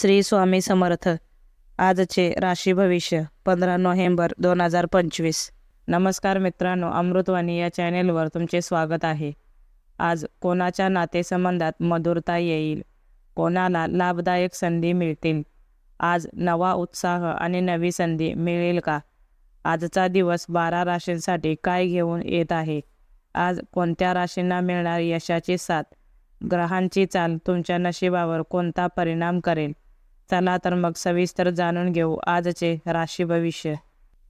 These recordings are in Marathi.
श्री स्वामी समर्थ. आजचे राशी भविष्य पंधरा नोव्हेंबर दोन हजार पंचवीस. नमस्कार मित्रांनो अमृतवाणी या चॅनेलवर तुमचे स्वागत आहे. आज कोणाच्या नातेसंबंधात मधुरता येईल? कोणाला लाभदायक संधी मिळतील? आज नवा उत्साह आणि नवी संधी मिळेल का? आजचा दिवस बारा राशींसाठी काय घेऊन येत आहे? आज कोणत्या राशींना मिळणार यशाची साथ? ग्रहांची चाल तुमच्या नशिबावर कोणता परिणाम करेल? चला तर मग सविस्तर जाणून घेऊ आजचे राशी भविष्य.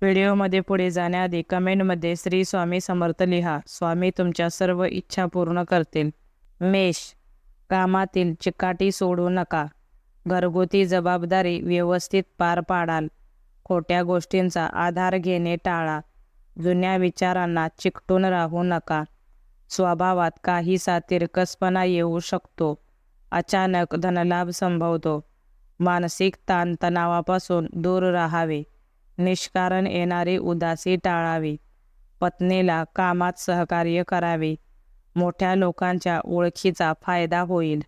व्हिडिओमध्ये पुढे जाण्याआधी कमेंटमध्ये श्री स्वामी समर्थ लिहा. स्वामी तुमच्या सर्व इच्छा पूर्ण करतील. मेष कामातील चिकाटी सोडू नका. घरगुती जबाबदारी व्यवस्थित पार पाडाल. खोट्या गोष्टींचा आधार घेणे टाळा. जुन्या विचारांना चिकटून राहू नका. स्वभावात काहीसा तिरकसपणा येऊ शकतो. अचानक धनलाभ संभवतो. मानसिक ताणतणावापासून दूर राहावे. निष्कारण येणारी उदासी टाळावी. पत्नीला कामात सहकार्य करावे. मोठ्या लोकांच्या ओळखीचा फायदा होईल.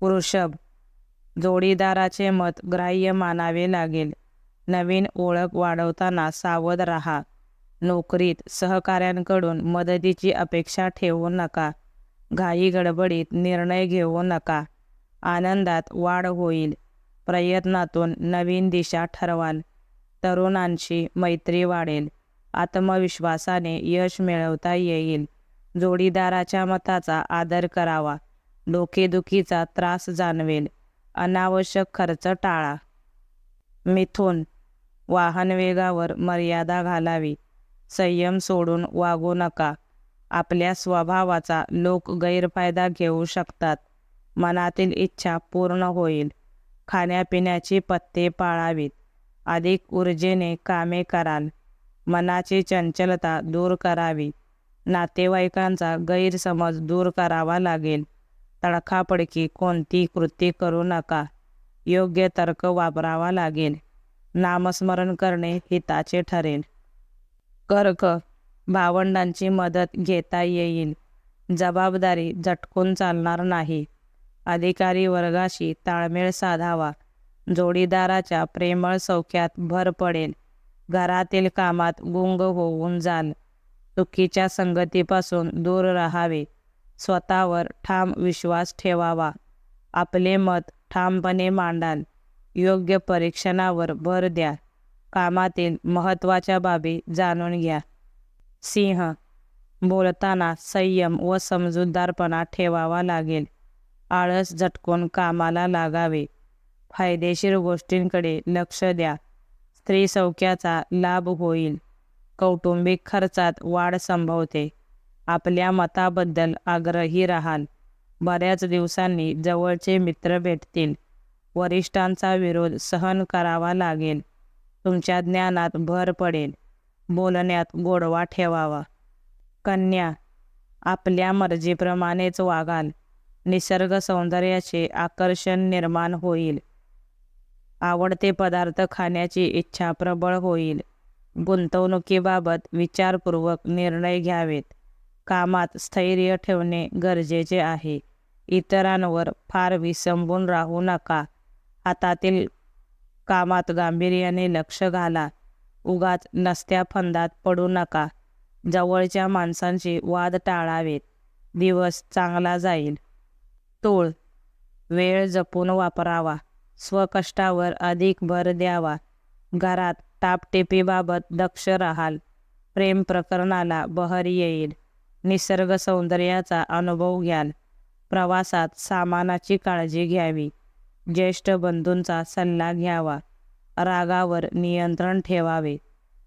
वृषभ जोडीदाराचे मत ग्राह्य मानावे लागेल. नवीन ओळख वाढवताना सावध राहा. नोकरीत सहकाऱ्यांकडून मदतीची अपेक्षा ठेवू नका. घाई गडबडीत निर्णय घेऊ नका. आनंदात वाढ होईल. प्रयत्नातून नवीन दिशा ठरवाल. तरुणांशी मैत्री वाढेल. आत्मविश्वासाने यश मिळवता येईल. जोडीदाराच्या मताचा आदर करावा. डोकेदुखीचा त्रास जाणवेल. अनावश्यक खर्च टाळा. मिथुन वाहन वेगावर मर्यादा घालावी. संयम सोडून वागू नका. आपल्या स्वभावाचा लोक गैरफायदा घेऊ शकतात. मनातील इच्छा पूर्ण होईल. खाण्यापिण्याची पत्ते पाळावीत. अधिक ऊर्जेने कामे कराल. मनाची चंचलता दूर करावी. नातेवाईकांचा गैरसमज दूर करावा लागेल. तडखापडकी कोणती कृती करू नका. योग्य तर्क वापरावा लागेल. नामस्मरण करणे हिताचे ठरेल. कर्क भावंडांची मदत घेता येईल. जबाबदारी झटकून चालणार नाही. अधिकारी वर्गाशी ताळमेळ साधावा. जोडीदाराच्या प्रेमळ सौख्यात भर पडेल. घरातील कामात गुंग होऊन जाल. चुकीच्या संगतीपासून दूर राहावे. स्वतःवर ठाम विश्वास ठेवावा. आपले मत ठामपणे मांडाल. योग्य परीक्षणावर भर द्या. कामातील महत्त्वाच्या बाबी जाणून घ्या. सिंह. बोलताना संयम व समजूतदारपणा ठेवावा लागेल. आळस झटकून कामाला लागावे. फायदेशीर गोष्टींकडे लक्ष द्या. स्त्री सौख्याचा लाभ होईल. कौटुंबिक खर्चात वाढ संभवते. आपल्या मताबद्दल आग्रही राहाल. बऱ्याच दिवसांनी जवळचे मित्र भेटतील. वरिष्ठांचा विरोध सहन करावा लागेल. तुमच्या ज्ञानात भर पडेल. बोलण्यात गोडवा ठेवावा. कन्या आपल्या मर्जीप्रमाणेच वागाल. निसर्ग सौंदर्याचे आकर्षण निर्माण होईल. आवडते पदार्थ खाण्याची इच्छा प्रबळ होईल. गुंतवणुकीबाबत विचारपूर्वक निर्णय घ्यावेत. कामात स्थैर्य ठेवणे गरजेचे आहे. इतरांवर फार विसंबून राहू नका. हातातील कामात गांभीर्याने लक्ष घाला. उगाच नसत्या फंदात पडू नका. जवळच्या माणसांशी वाद टाळावेत. दिवस चांगला जाईल. तोळ वेळ जपून वापरावा. स्वकष्टावर अधिक भर द्यावा. घरात टापटेपीबाबत दक्ष राहाल. प्रेम प्रकरणाला बहर येईल. निसर्ग सौंदर्याचा अनुभव घ्याल. प्रवासात सामानाची काळजी घ्यावी. ज्येष्ठ बंधूंचा सल्ला घ्यावा. रागावर नियंत्रण ठेवावे.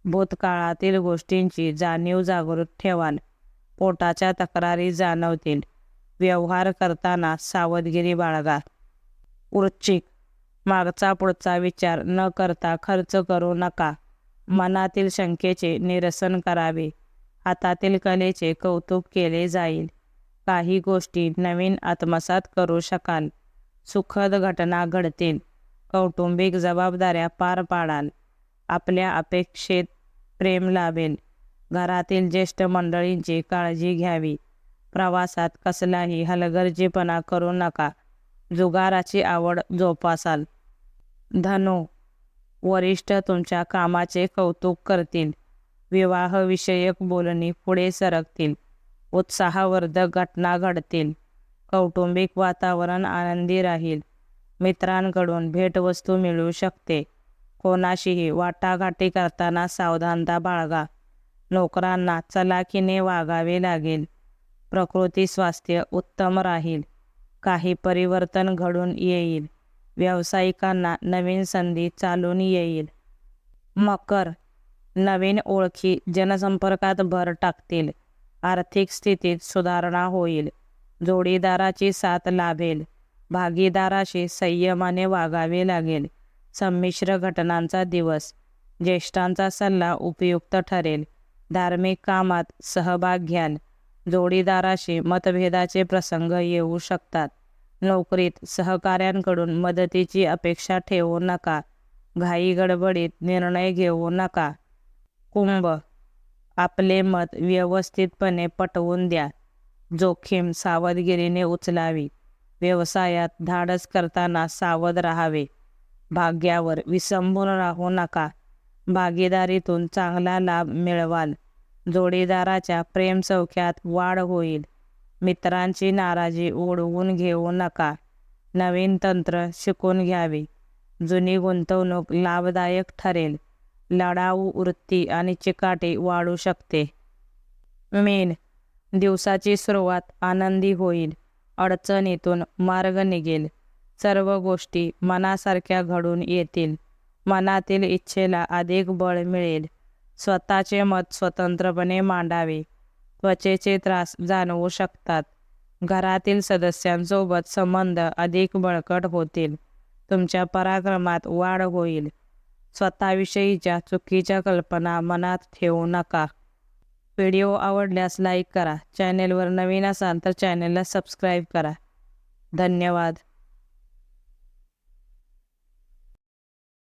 भूतकाळातील गोष्टींची जाणीव जागृत ठेवाल. पोटाच्या तक्रारी जाणवतील. व्यवहार करताना सावधगिरी बाळगा. वृश्चिक मागचा पुढचा विचार न करता खर्च करू नका. मनातील शंकेचे निरसन करावे. हातातील कलेचे कौतुक केले जाईल. काही गोष्टी नवीन आत्मसात करू शकाल. सुखद घटना घडतील. कौटुंबिक जबाबदाऱ्या पार पाडाल. आपल्या अपेक्षेत प्रेम लाभेल. घरातील ज्येष्ठ मंडळींची काळजी घ्यावी. प्रवासात कसलाही हलगर्जीपणा करू नका. जुगाराची आवड जोपासाल. धनु वरिष्ठ तुमच्या कामाचे कौतुक करतील. विवाहविषयक बोलणी पुढे सरकतील. उत्साहवर्धक घटना घडतील. कौटुंबिक वातावरण आनंदी राहील. मित्रांकडून भेटवस्तू मिळू शकते. कोणाशीही वाटाघाटी करताना सावधानता बाळगा. नोकरांना चलाखीने वागावे लागेल. प्रकृती स्वास्थ्य उत्तम राहील. काही परिवर्तन घडून येईल. व्यावसायिकांना नवीन संधी चालून येईल. मकर नवीन ओळखी जनसंपर्कात भर टाकतील. आर्थिक स्थितीत सुधारणा होईल. जोडीदाराची साथ लाभेल. भागीदाराशी संयमाने वागावे लागेल. संमिश्र घटनांचा दिवस. ज्येष्ठांचा सल्ला उपयुक्त ठरेल. धार्मिक कामात सहभाग घ्याल. जोडीदाराशी मतभेदाचे प्रसंग येऊ शकतात. नोकरीत सहकाऱ्यांकडून मदतीची अपेक्षा ठेवू नका. घाई गडबडीत निर्णय घेऊ नका. कुंभ आपले मत व्यवस्थितपणे पटवून द्या. जोखीम सावधगिरीने उचलावी. व्यवसायात धाडस करताना सावध राहावे. भाग्यावर विसंबून राहू नका. भागीदारीतून चांगला लाभ मिळवाल. जोडीदाराच्या प्रेमसौख्यात वाढ होईल. मित्रांची नाराजी ओढवून घेऊ नका. नवीन तंत्र शिकून घ्यावे. जुनी गुंतवणूक लाभदायक ठरेल. लढाऊ वृत्ती आणि चिकाटी वाढू शकते. मेन. दिवसाची सुरुवात आनंदी होईल. अडचणीतून मार्ग निघेल. सर्व गोष्टी मनासारख्या घडून येतील. मनातील इच्छेला अधिक बळ मिळेल. स्वतःचे मत स्वतंत्रपणे मांडावे. त्वचेचे त्रास जाणवू शकतात. घरातील सदस्यांसोबत संबंध अधिक बळकट होतील. तुमच्या पराक्रमात वाढ होईल. स्वतःविषयीच्या चुकीच्या कल्पना मनात ठेवू नका. व्हिडिओ आवडल्यास लाईक करा. चॅनेलवर नवीन असाल तर चॅनेलला सबस्क्राईब करा. धन्यवाद.